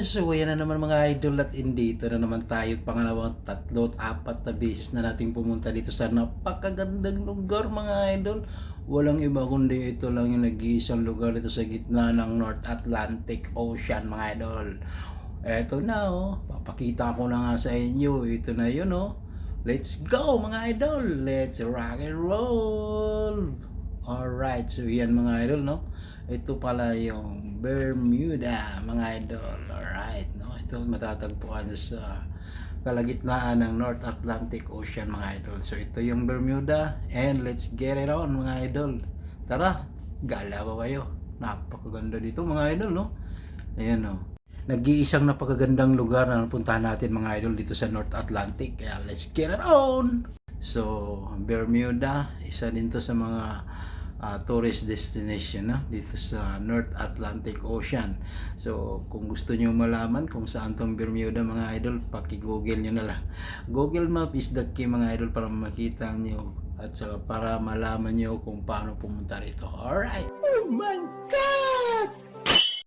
So, yan na naman mga idol at indito na naman tayo pangalawang tatlo at apat na beses na nating pumunta dito sa napakagandang lugar mga idol. Walang iba kundi ito lang yung nag-iisang lugar dito sa gitna ng North Atlantic Ocean mga idol. Eto na oh, papakita ko na nga sa inyo. Ito na yun oh. Let's go mga idol! Let's rock and roll! Alright, so yan mga idol, no? Ito pala yung Bermuda, mga idol. Alright, no? Ito matatagpuan sa kalagitnaan ng North Atlantic Ocean, mga idol. So ito yung Bermuda and let's get it on, mga idol. Tara, gala ba kayo? Napakaganda dito, mga idol, no? Ayan, no? Nag-iisang napakagandang lugar na napuntahan natin, mga idol, dito sa North Atlantic. Kaya let's get it on! So, Bermuda, isa din to sa mga ah, tourist destination na dito sa North Atlantic Ocean. So, kung gusto niyo malaman kung saan tong Bermuda mga idol, paki-google niyo na lang. Google Map is the key mga idol para makita niyo at saka para malaman niyo kung paano pumunta rito. Alright! Oh my God!